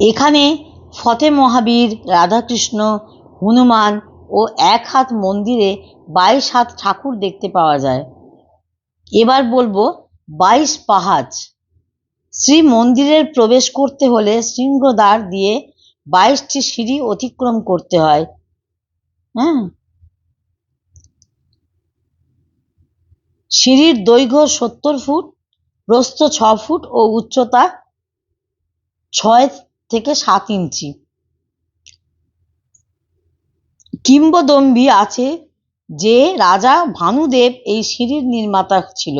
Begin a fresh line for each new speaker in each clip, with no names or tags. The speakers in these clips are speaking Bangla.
এখানে ফতে মহাবীর, রাধাকৃষ্ণ, হনুমান ও এক হাত মন্দিরে বাইশ হাত ঠাকুর দেখতে পাওয়া যায়। এবার বলব, বাইশ পাহাজ শ্রী মন্দিরের প্রবেশ করতে হলে শৃঙ্গদ্বার দিয়ে বাইশটি সিঁড়ি অতিক্রম করতে হয়। হ্যাঁ? সিঁড়ির দৈর্ঘ্য সত্তর ফুট, প্রস্থ ছ ফুট ও উচ্চতা ছয় থেকে সাত ইঞ্চি। কিংবদম্বী আছে যে রাজা ভানুদেব এই সিঁড়ির নির্মাতা ছিল।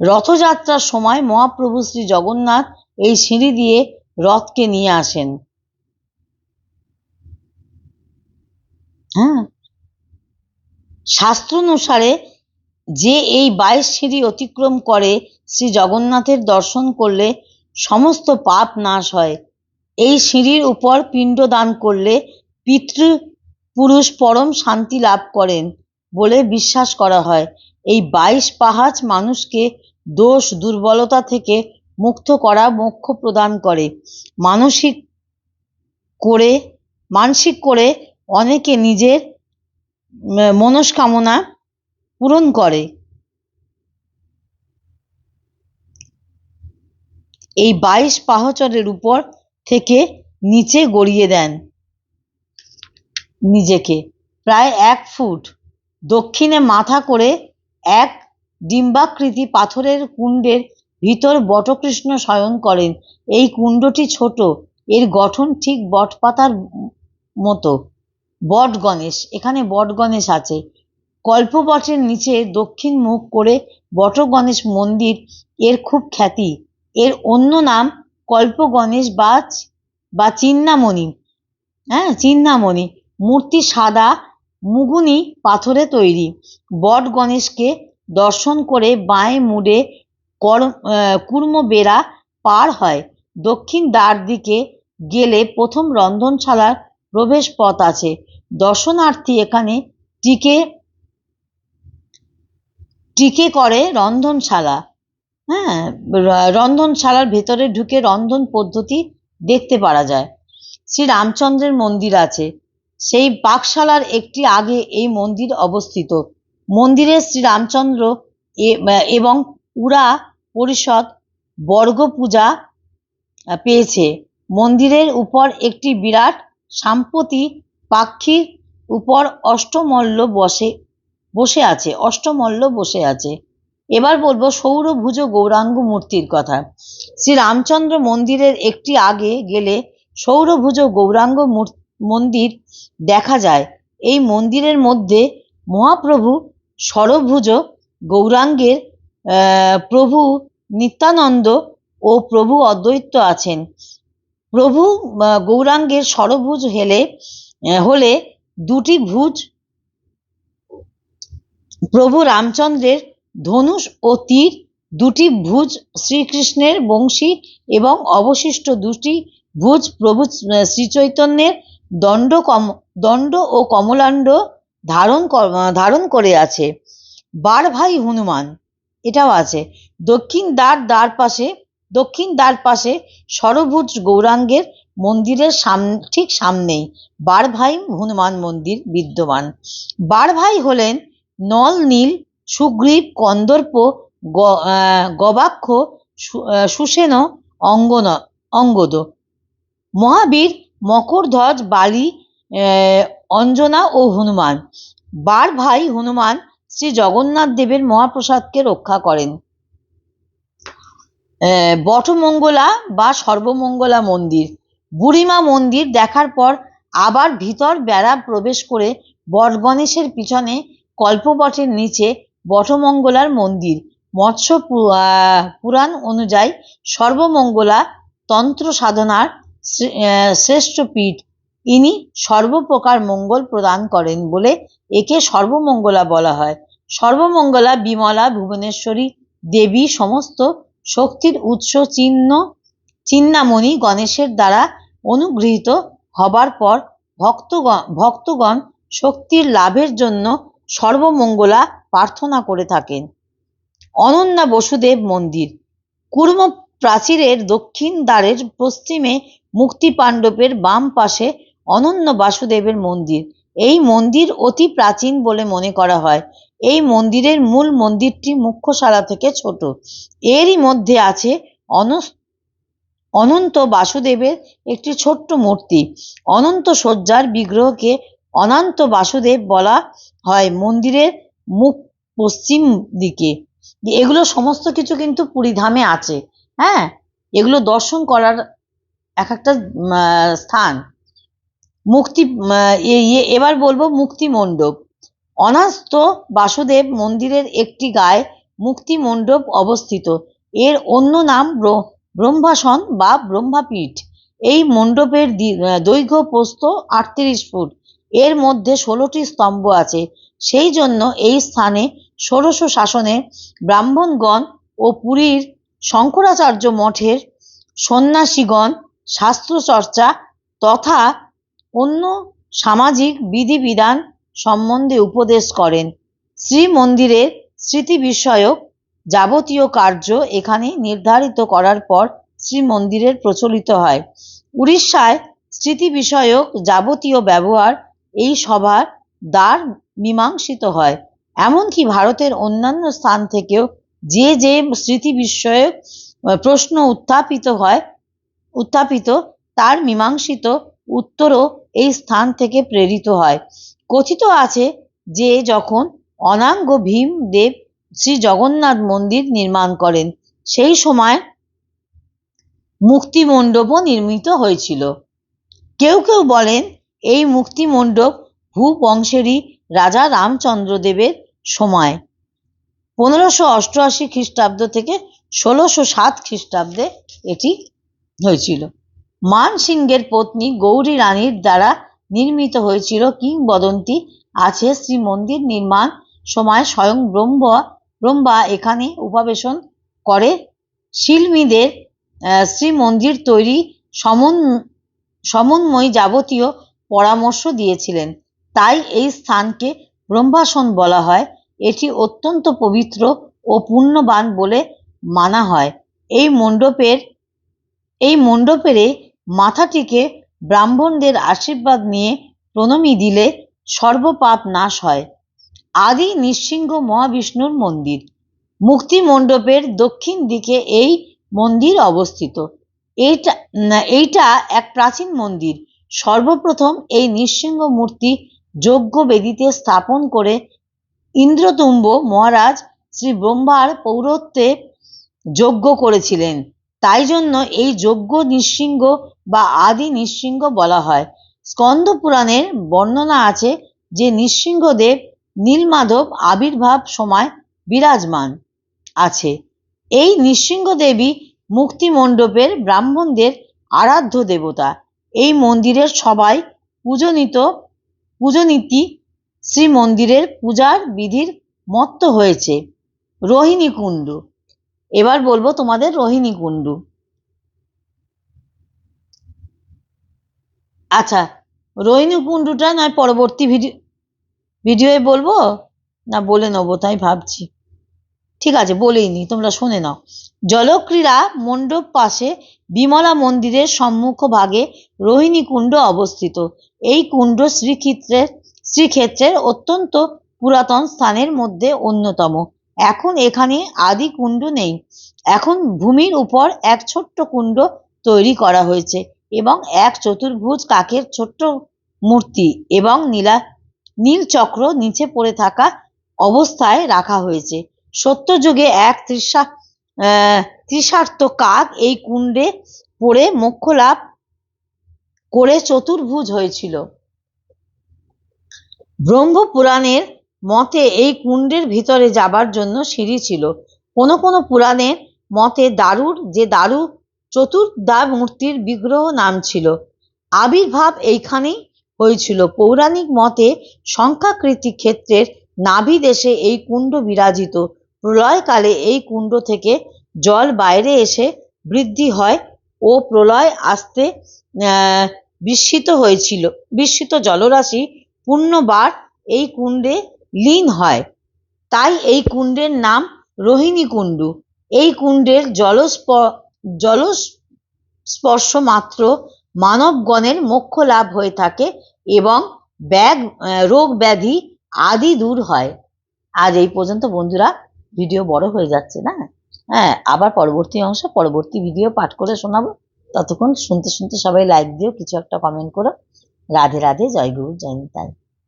রথযাত্রার সময় মহাপ্রভু শ্রী জগন্নাথ এই সিঁড়ি দিয়ে রথকে নিয়ে আসেন। হ্যাঁ। শাস্ত্রানুসারে যে এই বাইশ সিঁড়ি অতিক্রম করে, শ্রী জগন্নাথের দর্শন করলে সমস্ত পাপ নাশ হয়। এই সিঁড়ির উপর পিণ্ড দান করলে পিতৃ পুরুষ পরম শান্তি লাভ করেন বলে বিশ্বাস করা হয়। এই বাইশ পাহাচ মানুষকে দোষ, দুর্বলতা থেকে মুক্ত করা মোক্ষ প্রদান করে। মানসিক করে মানসিক করে অনেকে নিজের মনস্কামনা পূরণ করে। এই বাইশ পাহচরের উপর থেকে নিচে গড়িয়ে দেন নিজেকে। প্রায় এক ফুট। দক্ষিণে মাথা করে এক ডিম্বাকৃতি পাথরের কুণ্ডের ভিতর বটকৃষ্ণ শয়ন করেন। এই কুণ্ডটি ছোট। এর গঠন ঠিক বটপাতার মতো। বট গণেশ। এখানে বট গণেশ আছে। কল্পবটের নিচে দক্ষিণ মুখ করে বট গণেশ মন্দির এর খুব খ্যাতি। এর অন্য নাম কল্প গণেশ বা বা চিন্নামণি হ্যাঁ চিন্নামণি। মূর্তি সাদা, মুগুনি পাথরে তৈরি। বট গণেশকে দর্শন করে বাঁয়ে মুড়ে কর কুর্ম বেড়া পার হয়। দক্ষিণ দ্বার দিকে গেলে প্রথম রন্ধনশালার প্রবেশ পথ আছে। দর্শনার্থী এখানে টিকে টিকে করে রন্ধনশালা। হ্যাঁ রন্ধনশালার ভেতরে ঢুকে রন্ধন পদ্ধতি দেখতে পারা যায়। শ্রী রামচন্দ্রের মন্দির আছে। সেই পাকশালার একটি আগে এই মন্দির অবস্থিত। মন্দিরে শ্রী রামচন্দ্র এবং পুরা পরিষদ বর্গ পূজা পেয়েছে। মন্দিরের উপর একটি বিরাট সাম্পতি পাখির উপর অষ্টমল্ল বসে বসে আছে, অষ্টমল্ল বসে আছে। এবার বলব সৌরভুজ গৌরাঙ্গ মূর্তির কথা। শ্রী রামচন্দ্র মন্দিরের একটি আগে গেলে সৌরভুজ গৌরাঙ্গ মন্দির দেখা যায়। এই মন্দিরের মধ্যে মহাপ্রভু সরভুজ গৌরাঙ্গের প্রভু নিত্যানন্দ ও প্রভু অদ্বৈত আছেন। প্রভু গৌরাঙ্গের সরভুজ হেলে হলে দুটি ভুজ প্রভু রামচন্দ্রের ধনুষ ও তীর দুটি ভুজ শ্রীকৃষ্ণের বংশী এবং অবশিষ্ট দুটি ভুজ প্রভু শ্রীচৈতন্যের দণ্ড কম, দণ্ড ও কমলাণ্ড ধারণ ধারণ করে আছে। বার ভাই হনুমান, এটাও আছে। দক্ষিণ দ্বার দ্বার পাশে, দক্ষিণ দ্বার পাশে সরভুজ গৌরাঙ্গের মন্দিরের সাম, ঠিক সামনেই বার ভাই হনুমান মন্দির বিদ্যমান। বার ভাই হলেন নল নীল সুগ্রীব, কন্দর্প গবাক্ষ সুসেন, অঙ্গন, অঙ্গদ। মহাবীর, মকরধ্বজ, বালি অঞ্জনা ও হনুমান। বার ভাই হনুমান শ্রী জগন্নাথ দেবের মহাপ্রসাদকে রক্ষা করেন। বটমঙ্গলা বা সর্বমঙ্গলা মন্দির। বুড়িমা মন্দির দেখার পর আবার ভিতর বেড়া প্রবেশ করে বটগণেশের পিছনে কল্পবটের নিচে বটমঙ্গলার মন্দির। মৎস্য পুরাণ অনুযায়ী সর্বমঙ্গলা তন্ত্র সাধনার শ্রেষ্ঠ পীঠ। ইনি সর্বপ্রকার মঙ্গল প্রদান করেন বলে একে সর্বমঙ্গলা বলা হয়। সর্বমঙ্গলা বিমলা, ভুবনেশ্বরী দেবী সমস্ত শক্তির উৎস চিহ্ন, চিন্নামণি গণেশের দ্বারা অনুগৃহীত হবার পর ভক্তগণ ভক্তগণ শক্তির লাভের জন্য সর্বমঙ্গলা প্রার্থনা করে থাকেন। অনন্যা বসুদেব মন্দির। কুর্ম প্রাচীরের দক্ষিণ দ্বারের পশ্চিমে মুক্তি পাণ্ডবের বাম পাশে অনন্য বাসুদেবের মন্দির। এই মন্দির অতি প্রাচীন বলে মনে করা হয়। এই মন্দিরের মূল মন্দিরটি মুখ্যশালা থেকে ছোট। এরই মধ্যে আছে অনস, অনন্ত বাসুদেবের একটি ছোট্ট মূর্তি। অনন্ত শয্যার বিগ্রহকে অনন্ত বাসুদেব বলা হয়। মন্দিরের মুখ পশ্চিম দিকে। এগুলো সমস্ত কিছু কিন্তু পুরীধামে আছে। হ্যাঁ? এগুলো দর্শন করার এক একটা স্থান। মুক্তি এ- এবার বলব মুক্তি মণ্ডপ। অনাস্ত বাসুদেব মন্দিরের একটি গায়ে মুক্তি মণ্ডপ অবস্থিত। এর অন্য নাম ব্র- ব্রহ্মাসন বা ব্রহ্মাপীঠ। এই মণ্ডপের দৈর্ঘ্য প্রস্থ আটত্রিশ ফুট। এর মধ্যে ষোলোটি স্তম্ভ আছে। সেই জন্য এই স্থানে ষোড়শ শাসনে ব্রাহ্মণগণ ও পুরীর শঙ্করাচার্য মঠের সন্ন্যাসীগণ শাস্ত্রচর্চা তথা অন্য সামাজিক বিধিবিধান সম্বন্ধে উপদেশ করেন। শ্রী মন্দিরের স্মৃতি বিষয়ক যাবতীয় কার্য এখানে নির্ধারিত করার পর শ্রী মন্দিরের প্রচলিত হয়। উড়িষ্যায় স্মৃতি বিষয়ক যাবতীয় ব্যবহার এই সভার দ্বার মীমাংসিত হয়। এমনকি ভারতের অন্যান্য স্থান থেকেও যে যে স্মৃতি বিষয়ক প্রশ্ন উত্থাপিত হয়, উত্থাপিত, তার মীমাংসিত উত্তরও এই স্থান থেকে প্রেরিত হয়। কথিত আছে যে যখন অনাঙ্গ ভীম দেব শ্রী জগন্নাথ মন্দির নির্মাণ করেন, সেই সময় মুক্তি মণ্ডপও নির্মিত হয়েছিল। কেউ কেউ বলেন এই মুক্তি মণ্ডপ ভূবংশেরই রাজা রামচন্দ্র দেবের সময়। পনেরোশো অষ্টআশি খ্রিস্টাব্দ থেকে ষোলোশো সাত খ্রিস্টাব্দে এটি হয়েছিল। মান সিংহের পত্নী গৌরী রানীর দ্বারা নির্মিত হয়েছিল কিংবদন্তি আছে শ্রী মন্দির নির্মাণ। সময় স্বয়ং ব্রহ্মা ব্রহ্মা এখানে উপবেশন করে। শিল্মীদের শ্রী মন্দির তৈরি সমন, সমন্বয় যাবতীয় পরামর্শ দিয়েছিলেন। তাই এই স্থানকে ব্রহ্মাসন বলা হয়। এটি অত্যন্ত পবিত্র ও পুণ্যবান বলে মানা হয়। এই মণ্ডপের, এই মণ্ডপেরে মাথাটিকে ব্রাহ্মণদের আশীর্বাদ নিয়ে প্রণমী দিলে সর্বপাপ নাশ হয়। আদি নৃসিংহ মহাবিষ্ণুর মন্দির। মুক্তি মণ্ডপের দক্ষিণ দিকে এই মন্দির অবস্থিত। এইটা এইটা এক প্রাচীন মন্দির। সর্বপ্রথম এই নৃসিংহ মূর্তি যজ্ঞ বেদিতে স্থাপন করে ইন্দ্রতুম্ব মহারাজ শ্রী ব্রহ্মার পৌরত্বে যজ্ঞ করেছিলেন। তাই জন্য এই যজ্ঞ নৃসিংহ বা আদি নৃসিংহ বলা হয়। স্কন্দ পুরাণের বর্ণনা আছে যে নৃসিংহদেব নীলমাধব আবির্ভাব সময় বিরাজমান আছে। এই নৃসিংহ দেবী মুক্তি মণ্ডপের ব্রাহ্মণদের আরাধ্য দেবতা। এই মন্দিরের সবাই পূজনীত পূজনীতি শ্রী মন্দিরের পূজার বিধির মত্ত হয়েছে। রোহিণী কুণ্ড। এবার বলব তোমাদের রোহিণী কুণ্ড। আচ্ছা রোহিণী কুণ্ডুটা নয় পরবর্তী ভিডিও ভিডিওয়ে বলব? না বলে নেব, তাই ভাবছি। ঠিক আছে, বলেই নি, তোমরা শুনে নাও। জলক্রীড়া মণ্ডপ পাশে বিমলা মন্দিরের সম্মুখ ভাগে রোহিণী কুণ্ড অবস্থিত। এই কুণ্ড শ্রীক্ষেত্রের শ্রীক্ষেত্রের অত্যন্ত পুরাতন স্থানের মধ্যে অন্যতম। এখন এখানে আদি কুণ্ড নেই। এখন ভূমির উপর এক ছোট্ট কুণ্ড তৈরি করা হয়েছে এবং এক চতুর্ভুজ কাকের ছোট্ট মূর্তি এবং নীলা, নীল চক্র নিচে পড়ে থাকা অবস্থায় রাখা হয়েছে। সত্যযুগে এক তৃষা আহ, তৃষার্ত কাক এই কুণ্ডে পড়ে মোক্ষ লাভ করে চতুর্ভুজ হয়েছিল। ব্রহ্মপুরাণের মতে এই কুণ্ডের ভিতরে যাবার জন্য সিঁড়ি ছিল। কোনো কোনো পুরাণের মতে দারুর যে দারু চতুর্দা মূর্তির বিগ্রহ নাম ছিল আবির্ভাব এইখানেই হয়েছিল। পৌরাণিক মতে সংখ্যাকৃতি ক্ষেত্রের নাভি দেশে এই কুণ্ড বিরাজিত। প্রলয়কালে এই কুণ্ড থেকে জল বাইরে এসে বৃদ্ধি হয় ও প্রলয় আসতে বিস্মিত হয়েছিল। বিস্মিত জলরাশি পূর্ণবার এই কুণ্ডে লীন হয়। তাই এই কুণ্ডের নাম রোহিণী কুণ্ডু। এই কুণ্ডের জলস্প, জলস্পর্শ মাত্র মানবগণের মোক্ষ লাভ হয়ে থাকে এবং ব্যাগ রোগ ব্যাধি আদি দূর হয়। আজ এই পর্যন্ত বন্ধুরা ভিডিও বড় হয়ে যাচ্ছে না? হ্যাঁ আবার পরবর্তী অংশ, পরবর্তী ভিডিও পাঠ করে শোনাবো। ততক্ষণ শুনতে শুনতে সবাই লাইক দিও, কিছু একটা কমেন্ট করো। রাধে রাধে, জয় গুরু, জয় নিতাই।